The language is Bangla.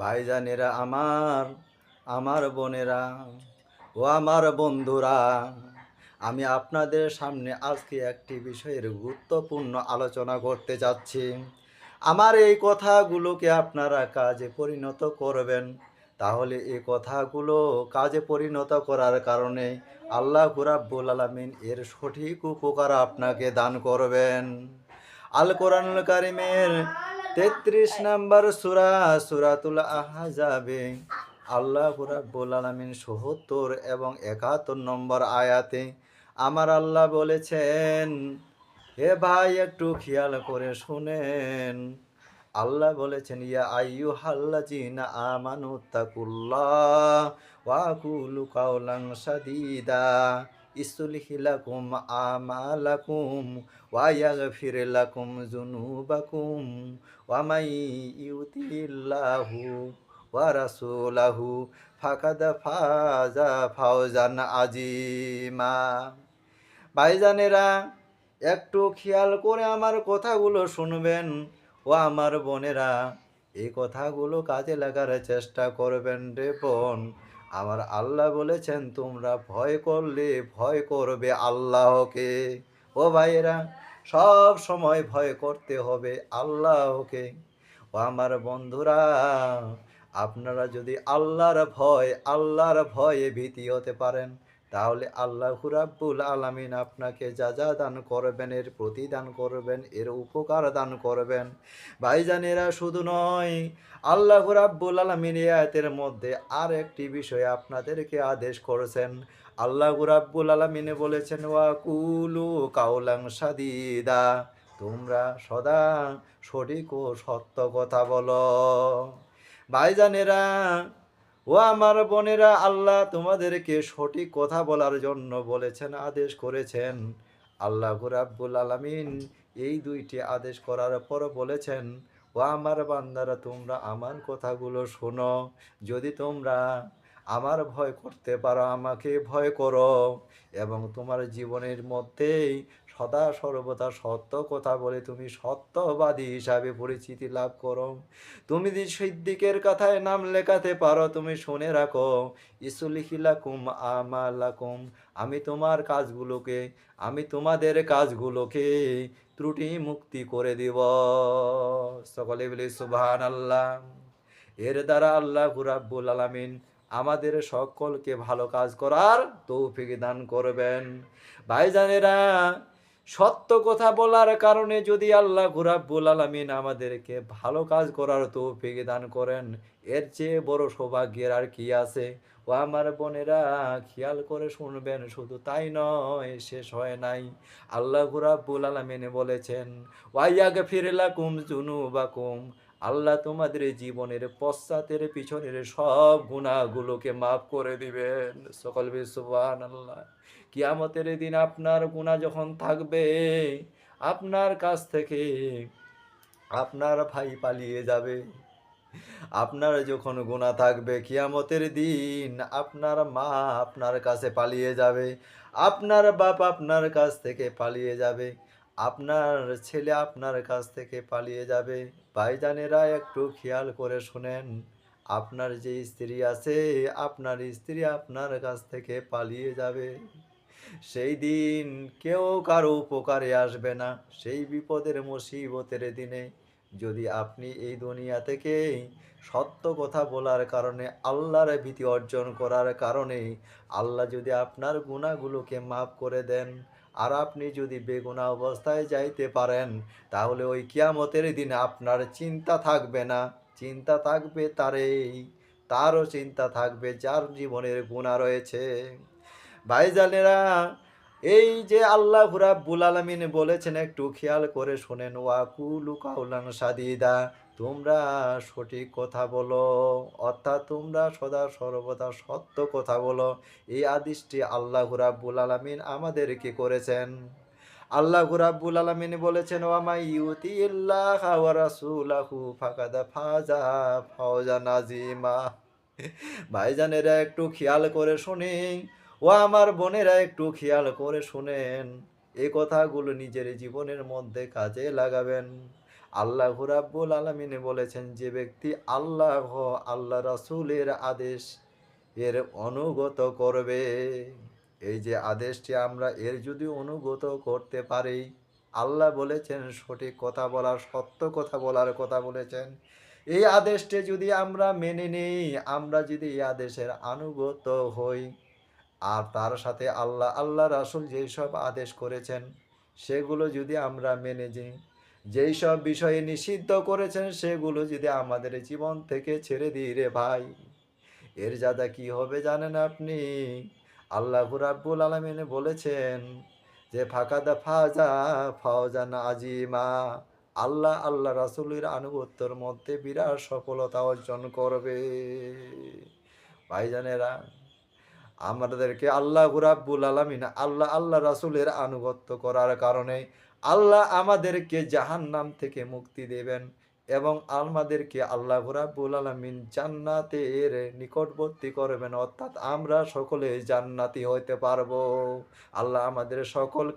ভাইজানেরা আমার আমার বোনেরা, ও আমার বন্ধুরা, আমি আপনাদের সামনে আজকে একটি বিষয়ের গুরুত্বপূর্ণ আলোচনা করতে যাচ্ছি। আমার এই কথাগুলোকে আপনারা কাজে পরিণত করবেন। তাহলে এই কথাগুলো কাজে পরিণত করার কারণে আল্লাহ রাব্বুল আলামিন এর সঠিক উপকার আপনাকে দান করবেন। আল কোরআনুল কারিমের তেত্রিশ নম্বর সুরা, সুরাতুল আহাজাবে। আল্লাহ রাব্বুল আলামিন সত্তর এবং একাত্তর নম্বর আয়াতে আমার আল্লাহ বলেছেন, হে ভাই, একটু খেয়াল করে শুনেন। আল্লাহ বলেছেন, ইয়া আইয়ু হাল্লাজিনা আমানু তাকুল্লাহ ওয়া কুলু কাউলাং সাদিদা ইসলিহি লাকুম আমালাকুম ওয়া ইয়াগফির লাকুম যুনুবাকুম ওয়া মাই ইউতিল্লাহু ওয়া রাসূলাহু ফাকাদ ফাজা ফাওজান আজিমা ভাইজানেরা, একটু খেয়াল করে আমার কথাগুলো শুনবেন ও আমার বোনেরা, এই কথাগুলো কাজে লাগার চেষ্টা করবেন রে বোন। আমার আল্লাহ বলেছেন, তোমরা ভয় করলে ভয় করবে আল্লাহকে। ও ভাইয়েরা, সব সময় ভয় করতে হবে আল্লাহকে। ও আমার বন্ধুরা, আপনারা যদি আল্লাহর ভয়, আল্লাহর ভয়ে ভীতি হতে পারেন তাহলে আল্লাহ রাব্বুল আলামিন আপনাকে যা যা দান করবেন, এর প্রতিদান করবেন, এর উপকার দান করবেন। ভাইজানেরা, শুধু নয়, আল্লাহ রাব্বুল আলামিন আয়াতের মধ্যে আর একটি বিষয় আপনাদেরকে আদেশ করেছেন। আল্লাহ রাব্বুল আলামিনে বলেছেন ওয়া কুলু কাউলাং সাদিদা তোমরা সদা সঠিক ও সত্য কথা বলো। ভাইজানেরা ও আমার বোনেরা, আল্লাহ তোমাদেরকে সঠিক কথা বলার জন্য বলেছেন, আদেশ করেছেন। আল্লাহ রাব্বুল আলামিন এই দুইটি আদেশ করার পর বলেছেন, ও আমার বান্দারা, তোমরা আমার কথাগুলো শোনো। যদি তোমরা আমার ভয় করতে পারো, আমাকে ভয় করো এবং তোমার জীবনের মধ্যেই সদা সর্বদা সত্য কথা বলে তুমি সত্যবাদী হিসাবে পরিচিতি লাভ করো। তুমি যদি সিদ্দিকের কথায় নাম লেখাতে পারো, তুমি শুনে রাখো। ইসুলিখিলাকুম আমালাকুম, আমি তোমার কাজগুলোকে, আমি তোমাদের কাজগুলোকে ত্রুটি মুক্তি করে দিব। সকলে বলি সুবহান আল্লাহ এর দ্বারা আল্লাহ রাব্বুল আলামিন আমাদের সকলকে ভালো কাজ করার তৌফিক দান করবেন। ভাইজানেরা সত্য কথা বলার কারণে যদি আল্লাহ গুরাবুল আলমিন আমাদেরকে ভালো কাজ করার তৌফিক দান করেন, এর চেয়ে বড় সৌভাগ্যের আর কি আছে? ও আমার বোনেরা, খেয়াল করে শুনবেন, শুধু তাই নয়, শেষ হয় নাই। আল্লাহ গুরাবুল আলমিন বলেছেন ওয়াইয়াগে ফিরলাকুম জুনুবাকুম আল্লাহ তোমাদের জীবনের পশ্চাতের পিছনের সব গুণাগুলোকে মাফ করে দিবেন। সকল বিশ্ববান আল্লাহ কিয়ামতের দিন আপনার গুণা যখন থাকবে, আপনার কাছ থেকে আপনার ভাই পালিয়ে যাবে। আপনার যখন গুণা থাকবে, কিয়ামতের দিন আপনার মা আপনার কাছে পালিয়ে যাবে। আপনার বাপ আপনার কাছ থেকে পালিয়ে যাবে। আপনার ছেলে আপনার কাছ থেকে পালিয়ে যাবে। ভাইজানেরা একটু খেয়াল করে শুনেন। আপনার যে স্ত্রী আছে, আপনার স্ত্রী আপনার কাছ থেকে পালিয়ে যাবে। সেই দিন কেউ কারও উপকারে আসবে না। সেই বিপদের মুসিবতের দিনে যদি আপনি এই দুনিয়া থেকে সত্য কথা বলার কারণে আল্লাহর ভীতি অর্জন করার কারণে আল্লাহ যদি আপনার গুণাগুলোকে মাফ করে দেন আর আপনি যদি বেগুনা অবস্থায় যাইতে পারেন, তাহলে ওই কিয়ামতের দিন আপনার চিন্তা থাকবে না। চিন্তা থাকবে তারেই, তারও চিন্তা থাকবে যার জীবনের গুণা রয়েছে। ভাইজানেরা, এই যে আল্লাহ রাব্বুল আলামিন বলেছেন, একটু খেয়াল করে শোনেন, ওয়াকুলু কাউলান সাদিদা। তোমরা সঠিক কথা বলো, অর্থাৎ তোমরা সদা সর্বদা সত্য কথা বলো। এই আদেশটি আল্লাহ রাব্বুল আলামিন আমাদেরকে করেছেন? আল্লাহ রাব্বুল আলামিন বলেছেন, ওয়ামাই ইউতি ইল্লাহ ওয়া রাসূলাহু ফাজা নাজিমা ভাইজানেরা একটু খেয়াল করে শুনি ও আমার বোনেরা একটু খেয়াল করে শুনেন, এ কথাগুলো নিজের জীবনের মধ্যে কাজে লাগাবেন। আল্লাহ রাব্বুল আলামিন বলেছেন, যে ব্যক্তি আল্লাহ আল্লাহ রাসূলের আদেশ এর অনুগত করবে। এই যে আদেশটি আমরা এর যদি অনুগত করতে পারি, আল্লাহ বলেছেন, সঠিক কথা বলার, সত্য কথা বলার কথা বলেছেন। এই আদেশটি যদি আমরা মেনে নিই, আমরা যদি এই আদেশের আনুগত হই, আর তার সাথে আল্লাহ আল্লাহ রাসূল যেসব আদেশ করেছেন, সেগুলো যদি আমরা মেনে নিই যেই সব বিষয়ে নিষিদ্ধ করেছেন সেগুলো যদি আমাদের জীবন থেকে ছেড়ে দিই রে ভাই, এর যাদা কি হবে জানেন আপনি? আল্লাহ রাব্বুল আলামিন বলেছেন যে, ফাঁকাদা ফাজা ফাওজান আজিমা আল্লাহ আল্লাহ রাসূলের আনুগত্যের মধ্যে বিরাট সফলতা অর্জন করবে। ভাইজানেরা, আমাদেরকে আল্লাহ রাব্বুল আলামিন আল্লাহ আল্লাহ রাসূলের আনুগত্য করার কারণে আল্লাহ আমাদেরকে জাহান্নাম থেকে মুক্তি দেবেন এবং আমাদেরকে আল্লাহ রাব্বুল আলামিন এর নিকটবর্তী করবেন। অর্থাৎ আমরা সকলে জান্নাতি হইতে পারব। আল্লাহ আমাদের সকলকে